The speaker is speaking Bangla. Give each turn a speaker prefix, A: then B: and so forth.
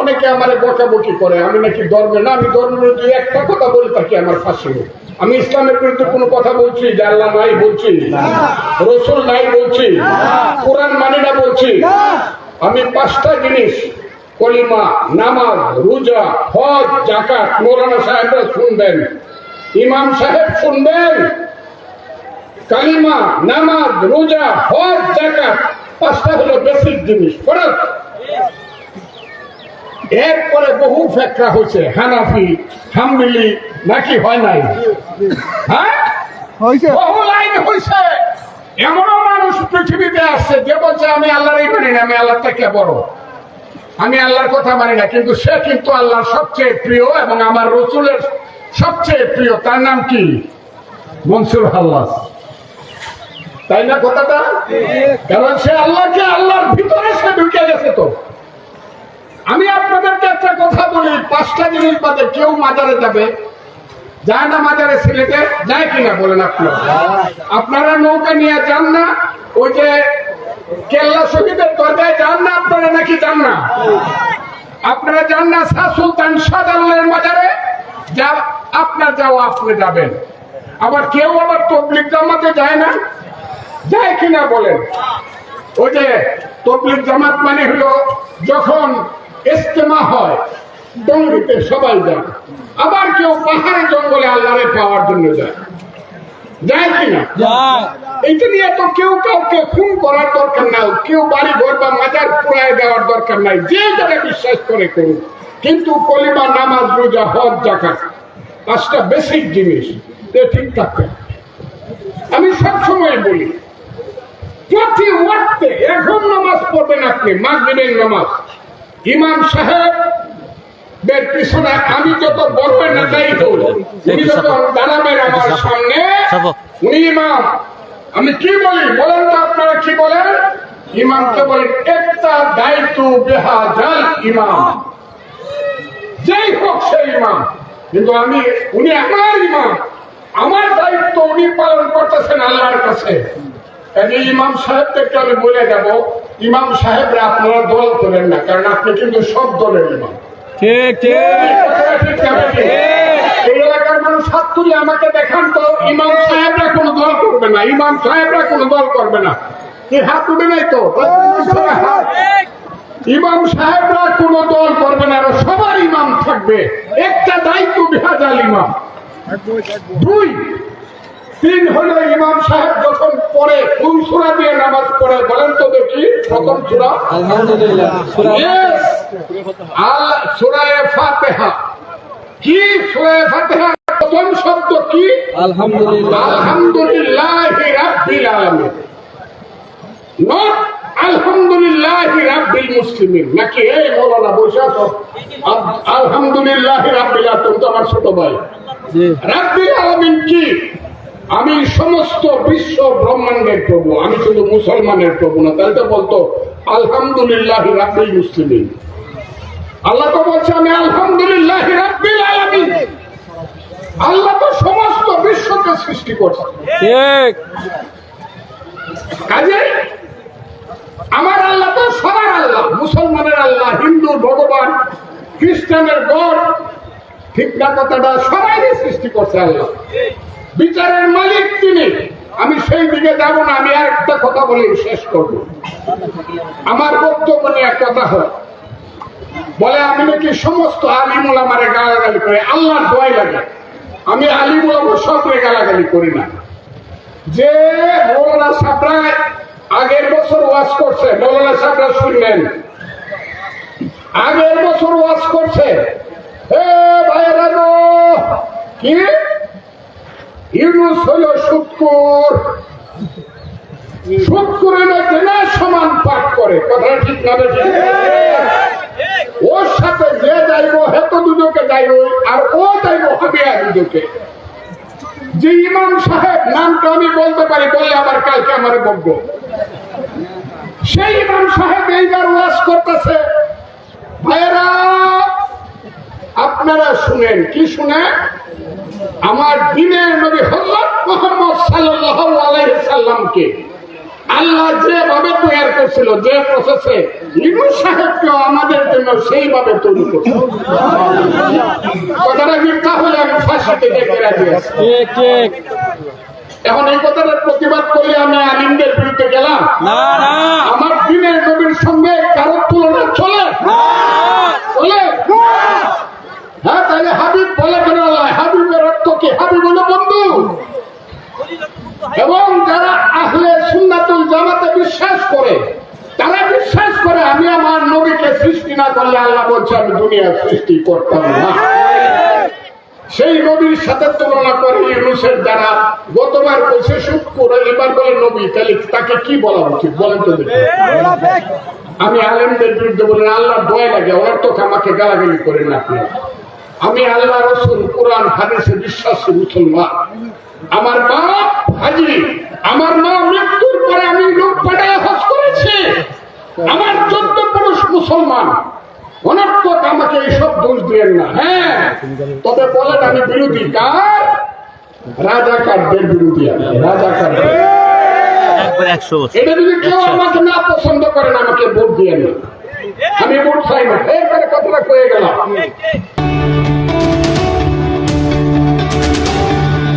A: অনেকে আমারে বকাবকি করে আমি নাকি ধর্মে না আমি ধর্মের বিরুদ্ধে একটা কথা বলে থাকি আমার ফাঁসি আমি ইসলামের বিরুদ্ধে কোনো কথা বলছি যে আল্লাহ নাই বলছি রসুল নাই বলছি কোরআন মানি না বলছি। আমি পাঁচটা জিনিস কলিমা নামাজ রোজা হজ জাকাত মৌলানা সাহেবরা শুনবেন। ইমাম সাহেব শুনবেন। কালিমা নামাজ রোজা হজ জাকাত পাঁচটা হলো বেসিক জিনিস ফরজ। এরপরে বহু ফ্যাক্টরা হয়েছে হানাফি হামবিলি নাকি হয় নাই? হ্যাঁ? বহু লাইন হয়েছে। এমনও মানুষ পৃথিবীতে আসছে যে বলছে আমি আল্লাহরই মানি না আমি আল্লাহ থেকে বড়। আমি আল্লাহর কথা মানি না কিন্তু সে কিন্তু আল্লাহর সবচেয়ে প্রিয় এবং আমার রসুলের সবচেয়ে প্রিয়। তার নাম কি? মনসুর হাল্লাস। তাই না কথাটা? কারণ সে আল্লাহকে আল্লাহর ভিতরে সে ঢুকে গেছে তো। কথা পাঁচটা জিনিস বাদে কেউ মাজারে যাবে? যায় না মাজারে সিলেটে? যায় কিনা বলেন আপনারা আপনারা নৌকা নিয়ে যান না, ওই যে কেল্লা শহীদের দরজায় যান না, আপনারা নাকি যান না? আপনারা যান না শাহ সুলতান শাহজালালের মাজারে? যা, আপনার যাও আপনি যাবেন। আবার কেউ আবার তবলিক জামাতে যায় না? যায় কিনা বলেন। ওই যে তবলিক জামাত মানে হলো যখন ইস্তেমা হয় ডঙ্গিতে সবাই যায়। আবার কেউ পাহাড়ে জঙ্গলে আল্লাহরে পাওয়ার জন্য যায়। যায় কিনা? এইটা নিয়ে তো কেউ কাউকে খুন করার দরকার নাই। কেউ বাড়ি ঘর বা মাজার পুরায় দেওয়ার দরকার নাই। যে যারা বিশ্বাস করে করুন কিন্তু কলিমা নামাজ রোজা হজ জাকাত পাঁচটা বেসিক জিনিস এ ঠিক থাকবে। আমি সবসময় বলি প্রতি ওয়াক্তে এখন নামাজ পড়বেন আপনি মাগরিবের নামাজ। ইমাম সাহেব পিছনে আমি যত বলবেন না তাই উনি যখন দাঁড়াবেন আমার সামনে উনি ইমাম। আমি কি বলি? বলেন তো আপনারা কি বলেন? ইমামকে বলেন একটা দায়িত্ব বেহা জাল ইমাম। যেই হোক সেই ইমাম। কিন্তু আমি উনি আমার ইমাম। আমার দায়িত্ব উনি পালন করতেছেন আল্লাহর কাছে। কাজে ইমাম সাহেবদেরকে আমি বলে যাব ইমাম সাহেবরা আপনারা দল করেন না কারণ আপনি কিন্তু সব দলের ইমাম।
B: ঠিক ঠিক।
A: এলাকার মানুষ হাত তুলে আমাকে দেখান তো ইমাম সাহেবরা কোনো দল করবে না ইমাম সাহেবরা কোনো দল করবে না। কি হাত তুলে নাই তো? ইমাম সাহেবরা কোনো দল করবে না সবার ইমাম থাকবে। একটা দায়িত্ব বিহাজাল ইমাম। দুই তিন হলো ইমাম সাহেব যখন পড়ে কোন সুরা দিয়ে নামাজ পড়ে বলেন তো দেখি প্রথম সুরা।
B: আলহামদুলিল্লাহ
A: Yes. আল সুরায়ে কি সুরায়ে ফাতিহা? প্রথম শব্দ কি?
B: আলহামদুলিল্লাহ।
A: আলহামদুলিল্লাহ রাব্বিল আলামিন। নট আলহামদুলিল্লাহ রাব্বিল মুসলিমিন। নাকি এই মৌলানা আলহামদুলিল্লাহ রাব্বিল আলামিন তো আমার ছোট ভাই। রাব্বিল আলামিন কি? আমি সমস্ত বিশ্ব ব্রহ্মাণ্ডের প্রভু আমি শুধু মুসলমানের প্রভু না তাহলে তো বলতো আলহামদুলিল্লাহ রাব্বিল মুসলিমিন। আল্লাহ তো বলছে আমি আলহামদুলিল্লাহ রাব্বিল আলামিন। আল্লাহ তো সমস্ত বিশ্বকে সৃষ্টি করছে।
B: ঠিক।
A: কাজে আমার আল্লাহ তো সবার আল্লাহ মুসলমানের আল্লাহ হিন্দুর ভগবান খ্রিস্টানের গড ঠিক না কথাটা সবাই সৃষ্টি করছে আল্লাহ। বিচারের মালিক তিনি। আমি সেই দিকে যাব না আমি একটা কথা বলে শেষ করব। আমার বক্তব্য নিয়ে এক কথা হয়। বলে আমি নাকি সমস্ত আলিমুল আমারে গালাগালি করে, আল্লাহর দোয়াই লাগে। আমি আলিমুল আমার সবরে গালাগালি করি না। যে মৌলানা সাবরা আগের বছর ওয়াজ করছে, মৌলানা সাবরা শুনলেন। আগের বছর ওয়াজ করছে। হে ভাইরা কি? ইউনুস হলো শুক্কুর। শুক্কুরের জেনা সমান পাঠ করে। কথাটা ঠিক না বেশি ওর সাথে যে যাইব হেত আমি বলতে পারি আবার কালকে আমার সেই ইমাম সাহেব এইবার ওয়াজ করতেছে। আপনারা শুনেন, কি শুনে আমার দিনের নবী হজরত মোহাম্মদ সাল্লাল্লাহু আলাইহি সাল্লামকে আল্লাহ যেভাবে তৈরি করছিল যে প্রসেসে ইনু সাহেবকেও আমাদের জন্য সেইভাবে তৈরি করছিল কথাটা মিথ্যা হলে আমি ফাঁসিতে দেখে রাখি আছি।
B: ঠিক ঠিক।
A: এখন এই কথাটার প্রতিবাদ করলে আমি আলিমদের বিরুদ্ধে গেলাম।
B: না না
A: আমার দিনের নবীর সঙ্গে কারও তুলনা চলে চলে হ্যাঁ তাহলে হাবিব বলে কেন আল্লাহ হাবিবের অর্থ কি হাবিব হলো বন্ধু এবং যারা আহলে সুন্নাতুল জামাতে বিশ্বাস করে, তারা বিশ্বাস করে আমি আমার নবীকে সৃষ্টি না করলে আল্লাহ বলছে, আমি দুনিয়া সৃষ্টি করতাম না। সেই নবীর সাথে তুলনা করে ইউনুসের যারা গতবার বসে সুখ করে এবার বলে নবী, তাহলে তাকে কি বলা উচিত? বলেন তো আমি আলেমদের বিরুদ্ধে বলেন আল্লাহ দয়া লাগে অনর্থক আমাকে গালাগালি করেন আপনি। আমি আল্লাহ রসুল, কোরআন, হাদিসে বিশ্বাসী মুসলমান। আমার মা হাজি আমার মা মৃত্যুর পরে আমি লোক পাঠায় হজ করেছি। আমার চোদ্দ পুরুষ মুসলমান। অনর্থক আমাকে এইসব দোষ দিয়েন না। হ্যাঁ তবে বলেন আমি বিরোধী কার? রাজাকারদের বিরোধী আমি রাজাকারদের এটা যদি কেউ আমাকে না পছন্দ করেন আমাকে ভোট দিয়ে না। আমি ভোট চাই না। এরপরে কথাটা কয়ে গেলাম।